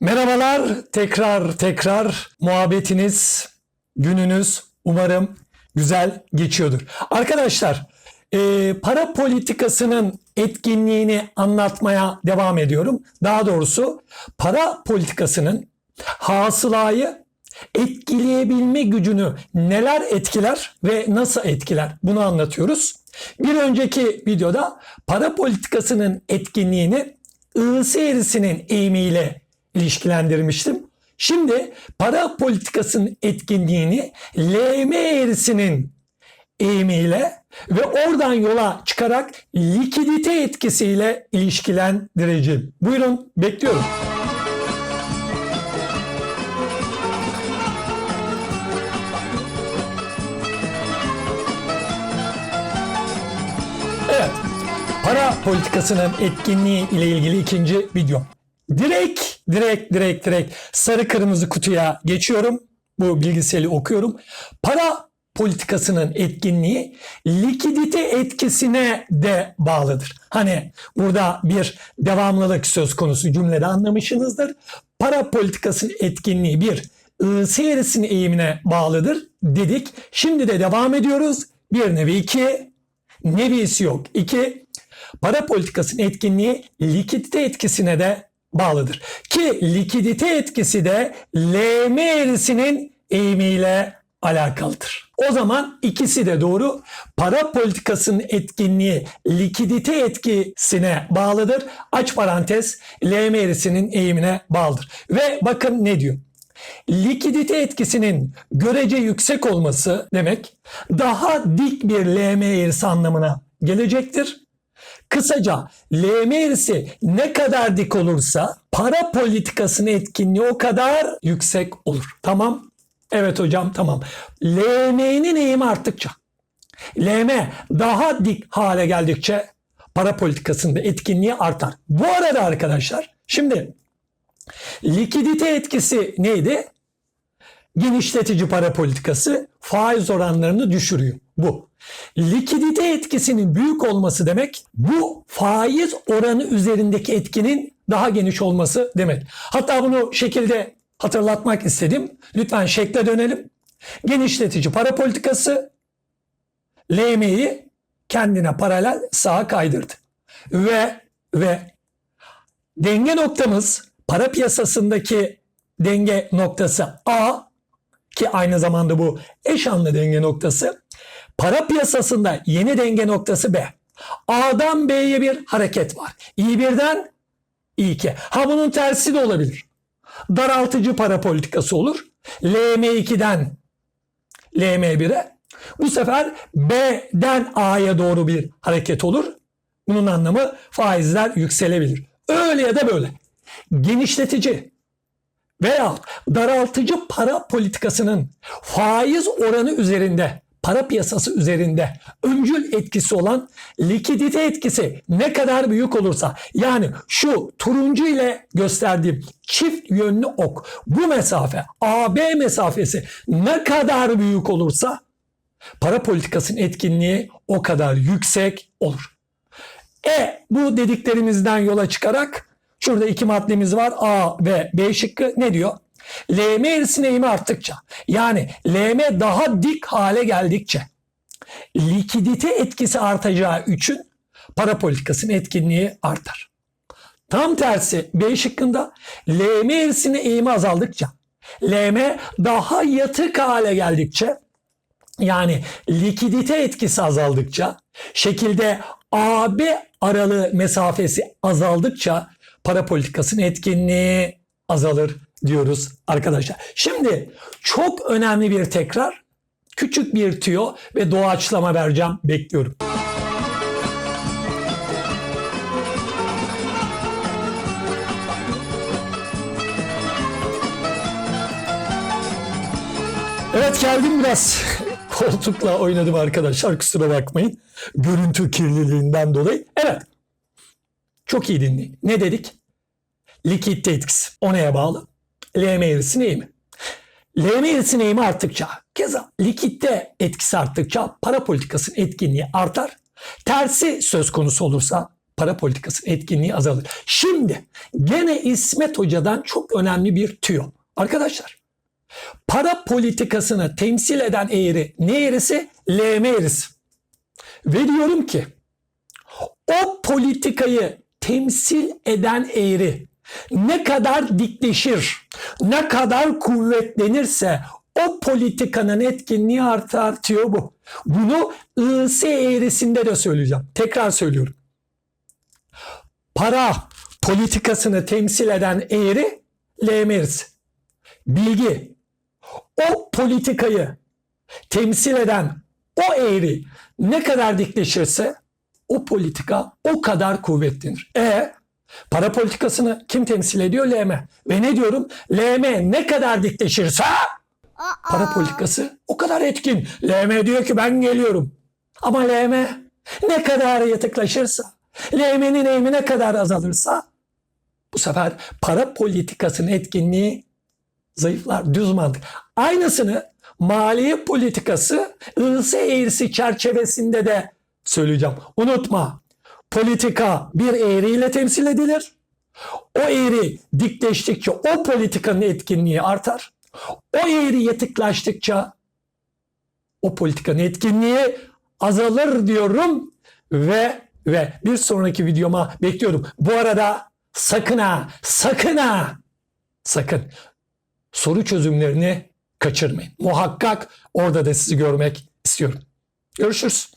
Merhabalar, tekrar tekrar muhabbetiniz, gününüz umarım güzel geçiyordur. Arkadaşlar, e, para politikasının etkinliğini anlatmaya devam ediyorum. Daha doğrusu para politikasının hasılayı etkileyebilme gücünü neler etkiler ve nasıl etkiler bunu anlatıyoruz. Bir önceki videoda para politikasının etkinliğini ısı eğrisinin eğimiyle ilişkilendirmiştim. Şimdi para politikasının etkinliğini LM eğrisinin eğimiyle ve oradan yola çıkarak likidite etkisiyle ilişkilendireceğim. Buyurun bekliyorum. Evet. Para politikasının etkinliği ile ilgili ikinci video. Direkt, direkt, direkt, direkt sarı kırmızı kutuya geçiyorum. Bu bilgiseli okuyorum. Para politikasının etkinliği likidite etkisine de bağlıdır. Hani burada bir devamlılık söz konusu cümlede anlamışsınızdır. Para politikasının etkinliği bir ısı eğimine bağlıdır dedik. Şimdi de devam ediyoruz. Bir nevi iki, nevisi yok. İki, para politikasının etkinliği likidite etkisine de bağlıdır. Ki likidite etkisi de LM eğrisinin eğimiyle alakalıdır. O zaman ikisi de doğru. Para politikasının etkinliği likidite etkisine bağlıdır. Aç parantez LM eğrisinin eğimine bağlıdır. Ve bakın ne diyor? likidite etkisinin görece yüksek olması demek daha dik bir LM eğrisi anlamına gelecektir. Kısaca LM eğrisi ne kadar dik olursa para politikasının etkinliği o kadar yüksek olur. Tamam? Evet hocam tamam. LM'nin eğimi arttıkça LM daha dik hale geldikçe para politikasında etkinliği artar. Bu arada arkadaşlar şimdi likidite etkisi neydi? Genişletici para politikası faiz oranlarını düşürüyor. Bu. Likidite etkisinin büyük olması demek bu faiz oranı üzerindeki etkinin daha geniş olması demek. Hatta bunu şekilde hatırlatmak istedim. Lütfen şekle dönelim. Genişletici para politikası LM'yi kendine paralel sağa kaydırdı. Ve ve denge noktamız para piyasasındaki denge noktası A ki aynı zamanda bu eş anlı denge noktası. Para piyasasında yeni denge noktası B. A'dan B'ye bir hareket var. I1'den I2. Ha bunun tersi de olabilir. Daraltıcı para politikası olur. LM2'den LM1'e. Bu sefer B'den A'ya doğru bir hareket olur. Bunun anlamı faizler yükselebilir. Öyle ya da böyle. Genişletici veya daraltıcı para politikasının faiz oranı üzerinde, para piyasası üzerinde öncül etkisi olan likidite etkisi ne kadar büyük olursa yani şu turuncu ile gösterdiğim çift yönlü ok bu mesafe AB mesafesi ne kadar büyük olursa para politikasının etkinliği o kadar yüksek olur. E bu dediklerimizden yola çıkarak şurada iki maddemiz var A ve B şıkkı ne diyor? LM eğrisinin eğimi arttıkça yani LM daha dik hale geldikçe likidite etkisi artacağı için para politikasının etkinliği artar. Tam tersi B şıkkında LM eğrisinin eğimi azaldıkça LM daha yatık hale geldikçe yani likidite etkisi azaldıkça şekilde AB aralığı mesafesi azaldıkça para politikasının etkinliği azalır diyoruz arkadaşlar. Şimdi çok önemli bir tekrar, küçük bir tüyo ve doğaçlama vereceğim. Bekliyorum. Evet geldim biraz koltukla oynadım arkadaşlar kusura bakmayın. Görüntü kirliliğinden dolayı. Evet. Çok iyi dinleyin. Ne dedik? Likidite etkisi. O neye bağlı? LM eğrisinin eğimi. LM eğrisinin eğimi arttıkça, keza likitte etkisi arttıkça para politikasının etkinliği artar. Tersi söz konusu olursa para politikasının etkinliği azalır. Şimdi gene İsmet Hoca'dan çok önemli bir tüyo. Arkadaşlar para politikasını temsil eden eğri ne eğrisi? LM eğrisi. Ve diyorum ki o politikayı temsil eden eğri ne kadar dikleşir, ne kadar kuvvetlenirse o politikanın etkinliği artı artıyor bu. Bunu IS eğrisinde de söyleyeceğim. Tekrar söylüyorum. Para politikasını temsil eden eğri LM eğrisi. Bilgi o politikayı temsil eden o eğri ne kadar dikleşirse o politika o kadar kuvvetlenir. E para politikasını kim temsil ediyor? LM. Ve ne diyorum? LM ne kadar dikleşirse para politikası o kadar etkin. LM diyor ki ben geliyorum. Ama LM ne kadar yatıklaşırsa, LM'nin eğimi ne kadar azalırsa bu sefer para politikasının etkinliği zayıflar. Düz mantık. Aynısını maliye politikası ısı eğrisi çerçevesinde de söyleyeceğim. Unutma. Politika bir eğriyle temsil edilir. O eğri dikleştikçe o politikanın etkinliği artar. O eğri yatıklaştıkça o politikanın etkinliği azalır diyorum ve ve bir sonraki videoma bekliyorum. Bu arada sakın ha, sakın ha, sakın soru çözümlerini kaçırmayın. Muhakkak orada da sizi görmek istiyorum. Görüşürüz.